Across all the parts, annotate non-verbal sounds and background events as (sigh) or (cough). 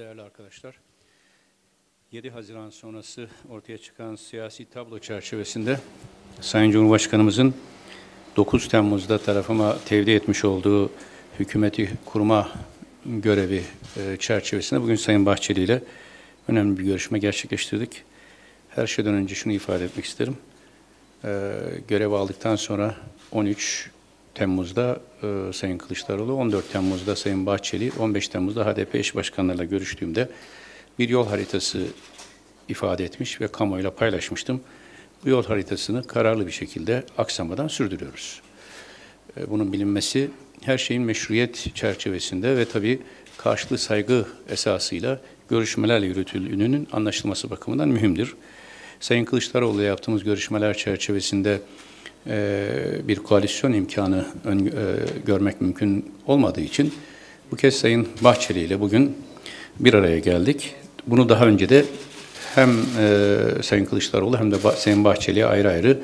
değerli arkadaşlar. 7 Haziran sonrası ortaya çıkan siyasi tablo çerçevesinde Sayın Cumhurbaşkanımızın 9 Temmuz'da tarafıma tevdi etmiş olduğu hükümeti kurma görevi e, çerçevesinde bugün Sayın Bahçeli ile önemli bir görüşme gerçekleştirdik. Her şeyden önce şunu ifade etmek isterim. E, görev aldıktan sonra 13 Temmuz'da e, Sayın Kılıçdaroğlu, 14 Temmuz'da Sayın Bahçeli, 15 Temmuz'da HDP eş başkanlarıyla görüştüğümde bir yol haritası ifade etmiş ve kamuoyuyla paylaşmıştım. Bu yol haritasını kararlı bir şekilde aksamadan sürdürüyoruz. E, bunun bilinmesi her şeyin meşruiyet çerçevesinde ve tabii karşılıklı saygı esasıyla görüşmelerle yürütüldüğünün anlaşılması bakımından mühimdir. Sayın Kılıçdaroğlu ile yaptığımız görüşmeler çerçevesinde bir koalisyon imkanı e, görmek mümkün olmadığı için bu kez Sayın Bahçeli ile bugün bir araya geldik. Bunu daha önce de hem e, Sayın Kılıçdaroğlu hem de Sayın Bahçeli'ye ayrı ayrı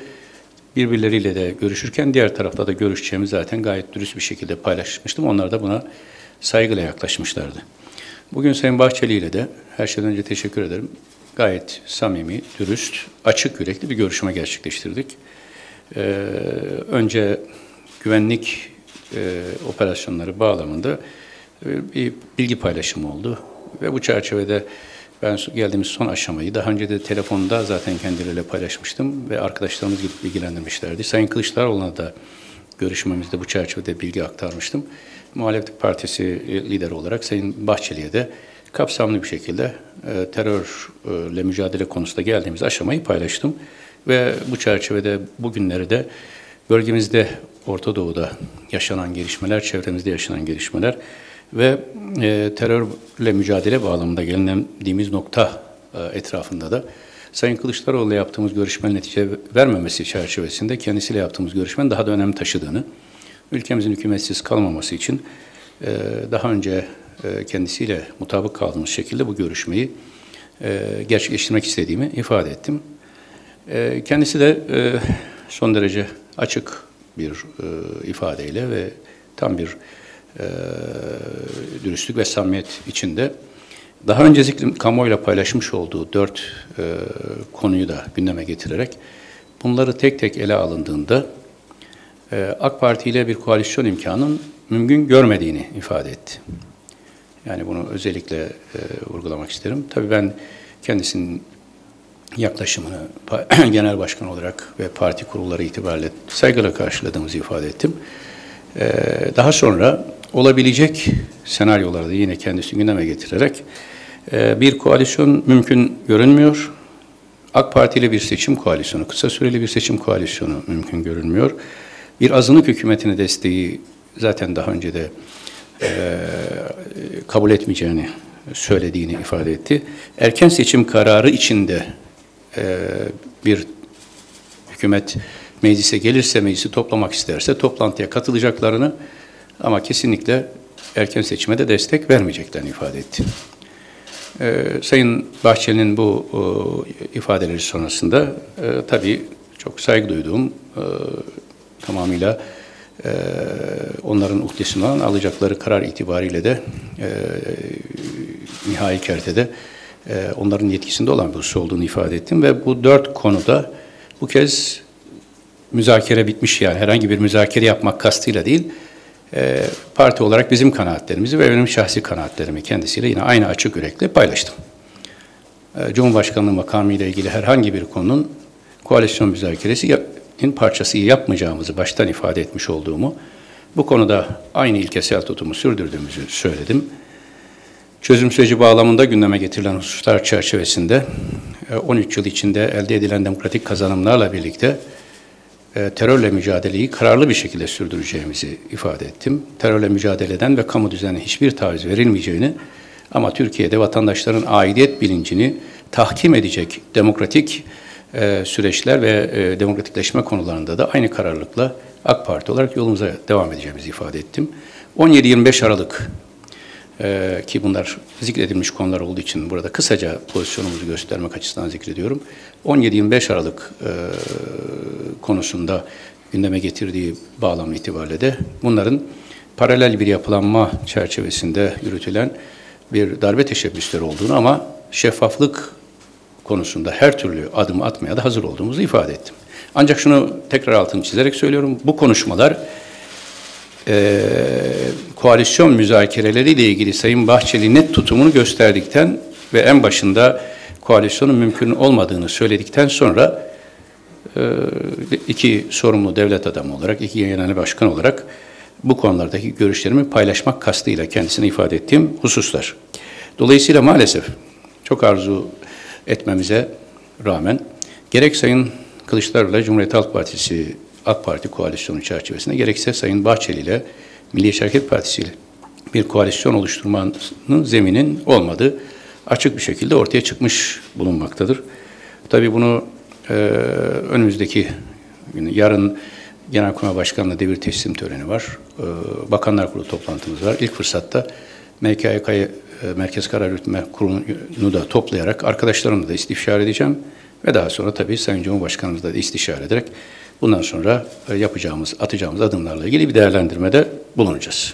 birbirleriyle de görüşürken diğer tarafta da görüşeceğimi zaten gayet dürüst bir şekilde paylaşmıştım. Onlar da buna saygıyla yaklaşmışlardı. Bugün Sayın Bahçeli ile de her şeyden önce teşekkür ederim. Gayet samimi, dürüst, açık yürekli bir görüşme gerçekleştirdik. Ee, önce güvenlik e, operasyonları bağlamında e, bir bilgi paylaşımı oldu. Ve bu çerçevede ben geldiğimiz son aşamayı daha önce de telefonda zaten kendileriyle paylaşmıştım ve arkadaşlarımız gidip bilgilendirmişlerdi. Sayın Kılıçdaroğlu'na da görüşmemizde bu çerçevede bilgi aktarmıştım. Muhalefet Partisi lideri olarak Sayın Bahçeli'ye de kapsamlı bir şekilde e, terörle mücadele konusunda geldiğimiz aşamayı paylaştım. Ve bu çerçevede bugünleri de bölgemizde Orta Doğu'da yaşanan gelişmeler, çevremizde yaşanan gelişmeler ve e, terörle mücadele bağlamında gelindiğimiz nokta e, etrafında da Sayın Kılıçdaroğlu ile yaptığımız görüşmenin netice vermemesi çerçevesinde kendisiyle yaptığımız görüşmenin daha da önem taşıdığını, ülkemizin hükümetsiz kalmaması için e, daha önce e, kendisiyle mutabık kaldığımız şekilde bu görüşmeyi e, gerçekleştirmek istediğimi ifade ettim. E, kendisi de e, son derece açık bir e, ifadeyle ve tam bir e, dürüstlük ve samimiyet içinde daha önce zikrim kamuoyuyla paylaşmış olduğu dört konuyu da gündeme getirerek bunları tek tek ele alındığında AK Parti ile bir koalisyon imkanının mümkün görmediğini ifade etti. Yani bunu özellikle e, vurgulamak isterim. Tabii ben kendisinin yaklaşımını (clears throat) genel başkan olarak ve parti kurulları itibariyle saygıyla karşıladığımızı ifade ettim. Ee, daha sonra olabilecek senaryolarda yine kendisi gündeme getirerek e, bir koalisyon mümkün görünmüyor. AK Parti ile bir seçim koalisyonu, kısa süreli bir seçim koalisyonu mümkün görünmüyor. Bir azınlık hükümetine desteği zaten daha önce de e, kabul etmeyeceğini söylediğini ifade etti. Erken seçim kararı içinde e, bir hükümet meclise gelirse, meclisi toplamak isterse toplantıya katılacaklarını ama kesinlikle erken seçime de destek vermeyeceklerini ifade etti. Ee, Sayın Bahçeli'nin bu e, ifadeleri sonrasında e, tabii çok saygı duyduğum e, tamamıyla e, onların uhdesinden alacakları karar itibariyle de e, nihai kertede e, onların yetkisinde olan bir husus olduğunu ifade ettim ve bu dört konuda bu kez müzakere bitmiş yani herhangi bir müzakere yapmak kastıyla değil, e, parti olarak bizim kanaatlerimizi ve benim şahsi kanaatlerimi kendisiyle yine aynı açık yürekle paylaştım. E, Cumhurbaşkanlığı makamı ile ilgili herhangi bir konunun koalisyon müzakeresinin parçası yapmayacağımızı baştan ifade etmiş olduğumu, bu konuda aynı ilkesel tutumu sürdürdüğümüzü söyledim. Çözüm süreci bağlamında gündeme getirilen hususlar çerçevesinde 13 e, yıl içinde elde edilen demokratik kazanımlarla birlikte e, terörle mücadeleyi kararlı bir şekilde sürdüreceğimizi ifade ettim. Terörle mücadeleden ve kamu düzenine hiçbir taviz verilmeyeceğini ama Türkiye'de vatandaşların aidiyet bilincini tahkim edecek demokratik e, süreçler ve demokratikleşme konularında da aynı kararlılıkla AK Parti olarak yolumuza devam edeceğimizi ifade ettim. 17-25 Aralık ee, ki bunlar zikredilmiş konular olduğu için burada kısaca pozisyonumuzu göstermek açısından zikrediyorum. 17-25 Aralık e, konusunda gündeme getirdiği bağlam itibariyle de bunların paralel bir yapılanma çerçevesinde yürütülen bir darbe teşebbüsleri olduğunu ama şeffaflık konusunda her türlü adım atmaya da hazır olduğumuzu ifade ettim. Ancak şunu tekrar altını çizerek söylüyorum. Bu konuşmalar e, koalisyon müzakereleriyle ilgili Sayın Bahçeli net tutumunu gösterdikten ve en başında koalisyonun mümkün olmadığını söyledikten sonra e, iki sorumlu devlet adamı olarak, iki genel başkan olarak bu konulardaki görüşlerimi paylaşmak kastıyla kendisine ifade ettiğim hususlar. Dolayısıyla maalesef çok arzu etmemize rağmen gerek Sayın Kılıçdaroğlu Cumhuriyet Halk Partisi AK Parti koalisyonu çerçevesinde gerekse Sayın Bahçeli ile Milliyetçi Hareket Partisi ile bir koalisyon oluşturmanın zeminin olmadığı açık bir şekilde ortaya çıkmış bulunmaktadır. Tabii bunu e, önümüzdeki yarın Genelkurmay Başkanı'na devir teslim töreni var. E, Bakanlar Kurulu toplantımız var. İlk fırsatta MKYK'yı e, Merkez Karar Yürütme Kurulu'nu da toplayarak arkadaşlarımla da istişare edeceğim. Ve daha sonra tabii Sayın Cumhurbaşkanımızla da istişare ederek bundan sonra e, yapacağımız, atacağımız adımlarla ilgili bir değerlendirmede bulunacağız.